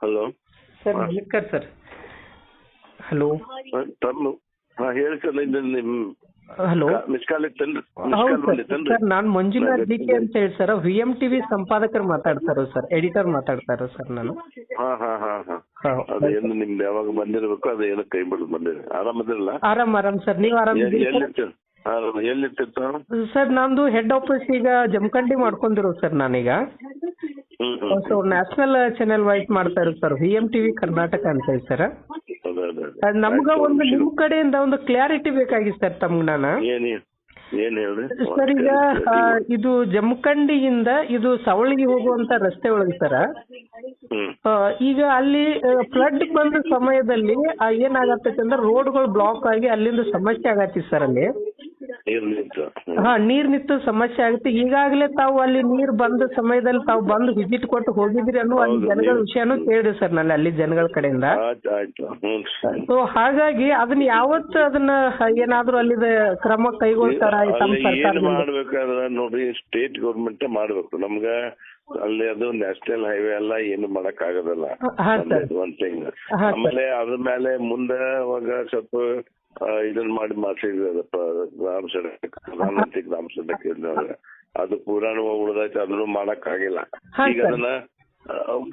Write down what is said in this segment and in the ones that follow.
Hello sir ನಮಸ್ಕಾರ sir hello ತಮ್ಮ ಹಾ ಹೇಳಿ ಸರ್ ಇದು ನಿಮ್ ಹಲೋ ಮಿಸ್ ಕಾಲ್ ಸರ್ ನಾನು ಮಂಜುನಾಥ್ ಡಿ ಕೆ ಅಂತ ಹೇಳಿ ಸರ್ ವಿ ಎಂ ಟಿವಿ ಸಂಪಾದಕರು ಮಾತಾಡ್ತಾರ ಸರ್ ಎಡಿಟರ್ ಮಾತಾಡ್ತಾರೋ ಸರ್ ನಾನು? ಹಾ ಹಾ ಹಾ ಹಾ. ಅದೇನು ನಿಮ್ದು ಯಾವಾಗ ಬಂದಿರಬೇಕು ಅದೇ ಏನೋ ಕೈ ಬಿಡೋದು ಬಂದಿರಿ ಆರಾಮದಿರಲ್ಲ ಆರಾಮ್ ಆರಾಮ್ ಸರ್ ನೀವು ಆರಾಮ್ ಎಲ್ಲಿರ್ತೀರ? ಎಲ್ಲಿರ್ತಿತ್ತು ಸರ್ ನಂದು ಹೆಡ್ ಆಫೀಸ್ ಈಗ ಜಮಖಂಡಿ ಮಾಡ್ಕೊಂಡಿರೋ ಸರ್ ನಾನೀಗ. ಸೊ ನ್ಯಾಷನಲ್ ಚಾನೆಲ್ ವೈಸ್ ಮಾಡ್ತಾ ಇರೋದು sir V M TV Karnataka ಅಂತ ಇದೆ ಸರ್ ಅದೇ. ನಮ್ಗ ಒಂದು ನಿಮ್ ಕಡೆಯಿಂದ ಒಂದು ಕ್ಲಾರಿಟಿ ಬೇಕಾಗಿತ್ತು ಸರ್ ತಮ್ಗ್ ನಾನು. ಏನ್ ಏನ್ ಹೇಳ್ರಿ? ಸರ್ ಈಗ ಆ, ಇದು ಜಮಖಂಡಿಯಿಂದ ಇದು ಸವಳಿಗೆ ಹೋಗುವಂತ ರಸ್ತೆ ಒಳಗೆ ಸರ್ ಹ್ಮ್. ಆ, ಈಗ ಅಲ್ಲಿ ಫ್ಲಡ್ ಬಂದ ಸಮಯದಲ್ಲಿ ಆ, ಏನಾಗತ್ತೈತೆ ಅಂದ್ರೆ ರೋಡ್ಗಳು ಬ್ಲಾಕ್ ಆಗಿ ಅಲ್ಲಿಂದ ಸಮಸ್ಯೆ ಆಗತ್ತೆ ಸರ್ ಅಲ್ಲಿ. ನೀರ್ ನಿಂತು. ಹಾ ನೀರ್ ನಿಂತು ಸಮಸ್ಯೆ ಆಗುತ್ತೆ. ಈಗಾಗಲೇ ತಾವು ಅಲ್ಲಿ ನೀರ್ ಬಂದ ಸಮಯದಲ್ಲಿ ತಾವು ಬಂದು ವಿಸಿಟ್ ಕೊಟ್ಟು ಹೋಗಿದ್ರಿ ಅನ್ನೋ ಅಲ್ಲಿ ಜನಗಳ ವಿಷಯನೂ ಕೇಳಿದೆ ಸರ್ನಲ್ಲಿ ಅಲ್ಲಿ ಜನಗಳ ಕಡೆಯಿಂದ. ಆಯ್ತು ಆಯ್ತು. ಹ್ಮ್. ಸೊ ಹಾಗಾಗಿ ಅದನ್ನ ಯಾವತ್ತು ಅದನ್ನ ಏನಾದ್ರೂ ಅಲ್ಲಿದ ಕ್ರಮ ಕೈಗೊಳ್ತಾರ ಈ ತಮ್ಮ ಅಲ್ಲಿ ಏನ್ ಸರ್ಕಾರದಿಂದ? ಮಾಡ್ಬೇಕಾದ್ರ ನೋಡ್ರಿ ಸ್ಟೇಟ್ ಗೌರ್ಮೆಂಟ್ ಮಾಡ್ಬೇಕು. ನಮ್ಗ ಅಲ್ಲಿ ಅದು ನ್ಯಾಷನಲ್ ಹೈವೇ ಅಲ್ಲ ಏನು ಮಾಡಕ್ ಆಗೋದಲ್ಲ. ಹಾ ಸರ್. ಒಂದ್ ಥಿಂಗ್ ಹಾ, ಸರ್. ಆಮೇಲೆ ಅದ್ರ ಮೇಲೆ ಮುಂದೆ ಅವಾಗ ಸ್ವಲ್ಪ ಇದನ್ನ ಮಾಡಿ ಮಾಡ್ಸಿದ್ರಪ್ಪ ಗ್ರಾಮ ಸಡಕ್ ಪ್ರಧಾನಮಂತ್ರಿ ಗ್ರಾಮ ಸಡಕ್ ಅದು ಪುರಾಣ ಉಳಿದೈತೆ ಅದನ್ನು ಮಾಡಕ್ ಆಗಿಲ್ಲ ಈಗ. ಅದನ್ನ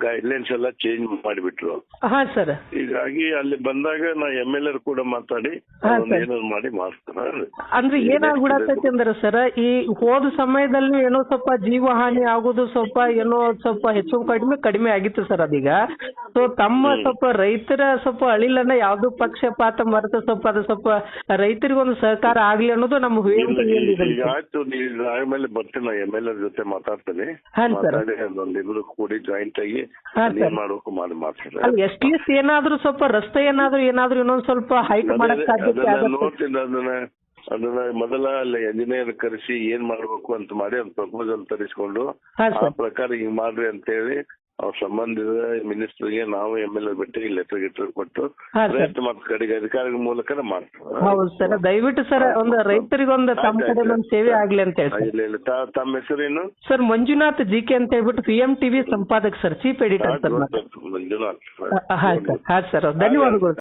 ಗೈಡ್ಲೈನ್ಸ್ ಎಲ್ಲ ಚೇಂಜ್ ಮಾಡಿಬಿಟ್ರು. ಹಾ ಸರ್. ಹೀಗಾಗಿ ಅಲ್ಲಿ ಬಂದಾಗ ನಾ ಎಂ ಎಲ್ ಎರ್ ಕೂಡ ಮಾತಾಡಿ ಏನೋ ಏನಾದ್ರು ಮಾಡಿ ಮಾಡ್ತಾರೆ. ಅಂದ್ರೆ ಏನಾಗ್ಬಿಡತೈತಿ ಅಂದ್ರೆ ಸರ್ ಈ ಹೋದ ಸಮಯದಲ್ಲಿ ಏನೋ ಸ್ವಲ್ಪ ಜೀವ ಹಾನಿ ಆಗೋದು ಸ್ವಲ್ಪ ಏನೋ ಸ್ವಲ್ಪ ಹೆಚ್ಚು ಕಡಿಮೆ ಕಡಿಮೆ ಆಗಿತ್ತು ಸರ್ ಅದೀಗ. ಸೊ ತಮ್ಮ ಸ್ವಲ್ಪ ರೈತರ ಸ್ವಲ್ಪ ಅಳಿಲನ್ನ ಯಾವ್ದು ಪಕ್ಷಪಾತ ಮರೆತು ಸ್ವಲ್ಪ ಅದು ಸ್ವಲ್ಪ ರೈತರಿಗೊಂದು ಸಹಕಾರ ಆಗ್ಲಿ ಅನ್ನೋದು ನಮ್ಮ ಈಗ ಆಯ್ತು ನೀವು ಆಮೇಲೆ ಬರ್ತೀನಿ ಎಂ ಎಲ್ ಎರ್ ಜೊತೆ ಮಾತಾಡ್ತೀನಿ. ಹಾ, ಸರ್. ಮಾತಾಡಿ ಅದೊಂದಿಬ್ರು ಕೂಡಿ ಜಾಯಿಂಟ್ ಆಗಿ ಹಾ, ಏನ್ ಸರ್. ಮಾಡ್ಬೇಕು ಮಾಡಿ ಮಾಡ್ತಾರೆ ಅಲ್ಲಿ ಏನಾದ್ರೂ ಸ್ವಲ್ಪ ರಸ್ತೆ ಏನಾದ್ರೂ ಏನಾದ್ರೂ ಇನ್ನೊಂದ್ ಸ್ವಲ್ಪ ಹೈಟ್ ಮಾಡಕ್ ಅದೇ- ಸಾಧ್ಯತೆ ಅದನ್ನ ಆಗತ್ತೆ. ನೋಡ್ತೀನಿ ಅದನ್ನ ಅದನ್ನ ಮೊದಲ ಅಲ್ಲಿ ಎಂಜಿನಿಯರ್ ಕರೆಸಿ ಏನ್ ಮಾಡ್ಬೇಕು ಅಂತ ಮಾಡಿ ಒಂದು ಪ್ರಪೋಸಲ್ ತರಿಸ್ಕೊಂಡು ಹಾ ಆ ಸರ್ ಪ್ರಕಾರ ಹಿಂಗ್ ಮಾಡ್ರಿ ಅಂತ ಹೇಳಿ ಅವ್ರ ಸಂಬಂಧಿತ ಮಿನಿಸ್ಟರ್ಗೆ ನಾವು ಎಂ ಎಲ್ ಎ ಬಿಟ್ಟು ಲೆಟರ್ ಗಿಟರ್ ಕೊಟ್ಟು ರೈತ ಮತ್ತು ಕಡೆಗೆ ಅಧಿಕಾರಿಗಳ ಮೂಲಕ ಮಾಡ್ತಾರೆ ಹೌದು ಸರ್. ದಯವಿಟ್ಟು ಸರ್ ಒಂದು ರೈತರಿಗೊಂದು ತಮ್ಮ ಕಡೆ ಒಂದು ಸೇವೆ ಆಗ್ಲಿ ಅಂತ ಹೇಳಿ. ಇಲ್ಲ ತಮ್ಮ ಹೆಸರೇನು ಸರ್ ಮಂಜುನಾಥ್ ಜಿ ಕೆ ಅಂತ ಹೇಳ್ಬಿಟ್ಟು ಪಿ ಎಂ ಟಿವಿ ಸಂಪಾದಕ sir chief editor sir Manjunath. ಹಾ ಸರ್. ಹಾ ಸರ್. ಧನ್ಯವಾದಗಳು.